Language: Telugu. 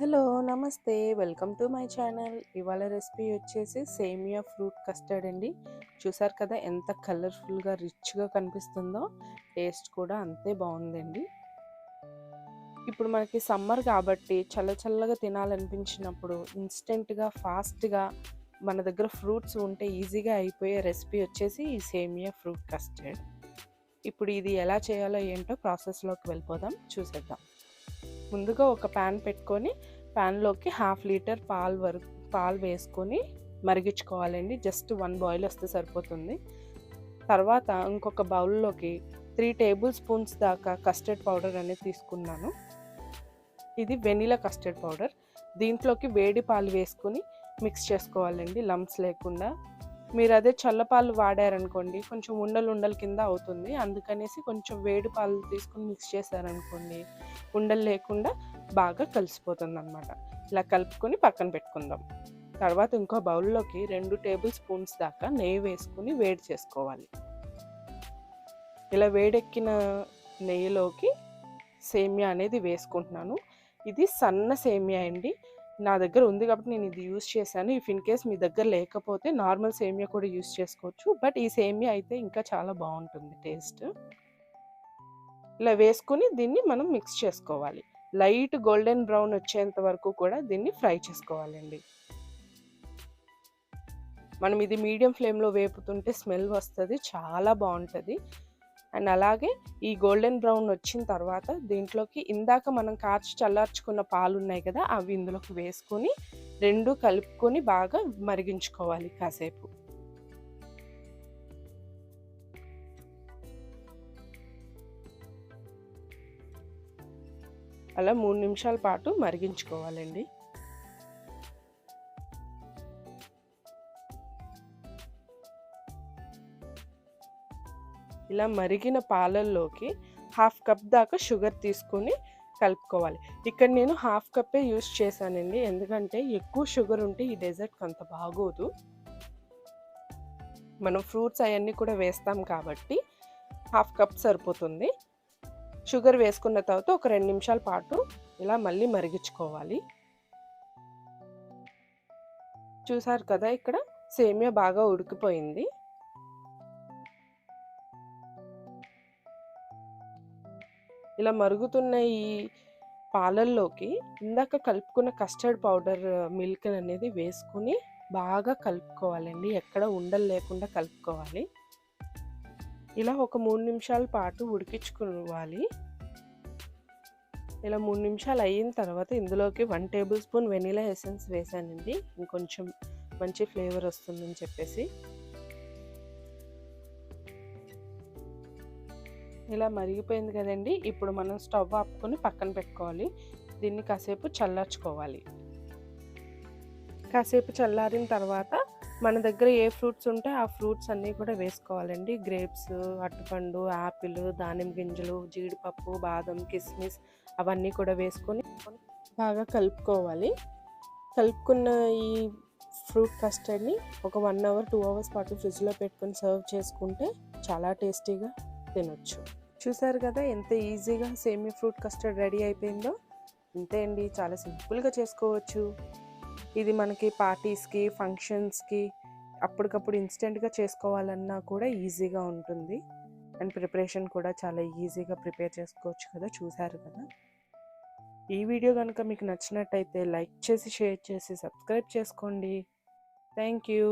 హలో నమస్తే. Welcome to my channel. ఇవాళ రెసిపీ వచ్చేసి సేమియా ఫ్రూట్ కస్టర్డ్ అండి. చూసారు కదా ఎంత కలర్ఫుల్గా రిచ్గా కనిపిస్తుందో. టేస్ట్ కూడా అంతే బాగుందండి. ఇప్పుడు మనకి సమ్మర్ కాబట్టి చల్ల చల్లగా తినాలనిపించినప్పుడు ఇన్స్టెంట్గా ఫాస్ట్గా మన దగ్గర ఫ్రూట్స్ ఉంటే ఈజీగా అయిపోయే రెసిపీ వచ్చేసి ఈ సేమియా ఫ్రూట్ కస్టర్డ్. ఇప్పుడు ఇది ఎలా చేయాలో ఏంటో ప్రాసెస్లోకి వెళ్ళిపోదాం. చూసేద్దాం. ముందుగా ఒక ప్యాన్ పెట్టుకొని ప్యాన్లోకి హాఫ్ లీటర్ పాలు వరకు పాలు వేసుకొని మరిగించుకోవాలండి. జస్ట్ వన్ బాయిల్ వస్తే సరిపోతుంది. తర్వాత ఇంకొక బౌల్లోకి త్రీ టేబుల్ స్పూన్స్ దాకా కస్టర్డ్ పౌడర్ అనేది తీసుకున్నాను. ఇది వెనిలా కస్టర్డ్ పౌడర్ దీంట్లోకి వేడి పాలు వేసుకొని మిక్స్ చేసుకోవాలండి. లమ్స్ లేకుండా మీరు అదే చల్లపాలు వాడారనుకోండి కొంచెం ఉండలు ఉండల కింద అవుతుంది. అందుకనేసి కొంచెం వేడి పాలు తీసుకుని మిక్స్ చేశారనుకోండి ఉండలు లేకుండా బాగా కలిసిపోతుంది అనమాట ఇలా కలుపుకొని పక్కన పెట్టుకుందాం. తర్వాత ఇంకో బౌల్లోకి రెండు టేబుల్ స్పూన్స్ దాకా నెయ్యి వేసుకుని వేడి చేసుకోవాలి. ఇలా వేడెక్కిన నెయ్యిలోకి సేమియా అనేది వేసుకుంటున్నాను. ఇది సన్న సేమియా అండి. నా దగ్గర ఉంది కాబట్టి నేను ఇది యూస్ చేశాను. ఇఫ్ ఇన్ కేస్ మీ దగ్గర లేకపోతే నార్మల్ సేమియా కూడా యూస్ చేసుకోవచ్చు. బట్ ఈ సేమియా అయితే ఇంకా చాలా బాగుంటుంది టేస్ట్. ఇలా వేసుకుని దీన్ని మనం మిక్స్ చేసుకోవాలి. లైట్ గోల్డెన్ బ్రౌన్ వచ్చేంత వరకు కూడా దీన్ని ఫ్రై చేసుకోవాలండి. మనం ఇది మీడియం ఫ్లేమ్లో వేపుతుంటే స్మెల్ వస్తుంది చాలా బాగుంటుంది. అండ్ అలాగే ఈ గోల్డెన్ బ్రౌన్ వచ్చిన తర్వాత దీంట్లోకి ఇందాక మనం కాచి చల్లార్చుకున్న పాలు ఉన్నాయి కదా అవి ఇందులోకి వేసుకొని రెండు కలుపుకొని బాగా మరిగించుకోవాలి కాసేపు. అలా మూడు నిమిషాల పాటు మరిగించుకోవాలండి. ఇలా మరిగిన పాలల్లోకి హాఫ్ కప్ దాకా షుగర్ తీసుకొని కలుపుకోవాలి. ఇక్కడ నేను హాఫ్ కప్పే యూస్ చేశానండి. ఎందుకంటే ఎక్కువ షుగర్ ఉంటే ఈ డెజర్ట్కి అంత బాగోదు. మనం ఫ్రూట్స్ అవన్నీ కూడా వేస్తాం కాబట్టి హాఫ్ కప్ సరిపోతుంది. షుగర్ వేసుకున్న తర్వాత ఒక రెండు నిమిషాల పాటు ఇలా మళ్ళీ మరిగించుకోవాలి. చూసారు కదా ఇక్కడ సేమియా బాగా ఉడికిపోయింది. ఇలా మరుగుతున్న ఈ పాలల్లోకి ఇందాక కలుపుకున్న కస్టర్డ్ పౌడర్ మిల్క్ అనేది వేసుకుని బాగా కలుపుకోవాలండి. ఎక్కడ ఉండలు లేకుండా కలుపుకోవాలి. ఇలా ఒక మూడు నిమిషాల పాటు ఉడికించుకోవాలి. ఇలా మూడు నిమిషాలు అయిన తర్వాత ఇందులోకి one tablespoon vanilla essence వేసానండి. ఇంకొంచెం మంచి ఫ్లేవర్ వస్తుందని చెప్పేసి. ఇలా మరిగిపోయింది కదండి. ఇప్పుడు మనం స్టవ్ ఆపుకొని పక్కన పెట్టుకోవాలి. దీన్ని కాసేపు చల్లార్చుకోవాలి. కాసేపు చల్లారిన తర్వాత మన దగ్గర ఏ ఫ్రూట్స్ ఉంటే ఆ ఫ్రూట్స్ అన్నీ కూడా వేసుకోవాలండి. గ్రేప్స్ అరటిపండు యాపిల్ దానిమ్మ గింజలు జీడిపప్పు బాదం కిస్మిస్ అవన్నీ కూడా వేసుకొని బాగా కలుపుకోవాలి. కలుపుకున్న ఈ ఫ్రూట్ కస్టర్డ్ని ఒక వన్ అవర్ టూ అవర్స్ పాటు ఫ్రిడ్జ్లో పెట్టుకొని సర్వ్ చేసుకుంటే చాలా టేస్టీగా తినొచ్చు. చూసారు కదా ఎంత ఈజీగా సేమీ ఫ్రూట్ కస్టర్డ్ రెడీ అయిపోయిందో? అంతే అండి చాలా సింపుల్గా చేసుకోవచ్చు. ఇది మనకి పార్టీస్కి ఫంక్షన్స్కి అప్పటికప్పుడు ఇన్స్టెంట్గా చేసుకోవాలన్నా కూడా ఈజీగా ఉంటుంది. అండ్ ప్రిపరేషన్ కూడా చాలా ఈజీగా ప్రిపేర్ చేసుకోవచ్చు కదా చూసారు కదా. ఈ వీడియో కనుక మీకు నచ్చినట్టయితే లైక్ చేసి షేర్ చేసి సబ్స్క్రైబ్ చేసుకోండి. Thank you.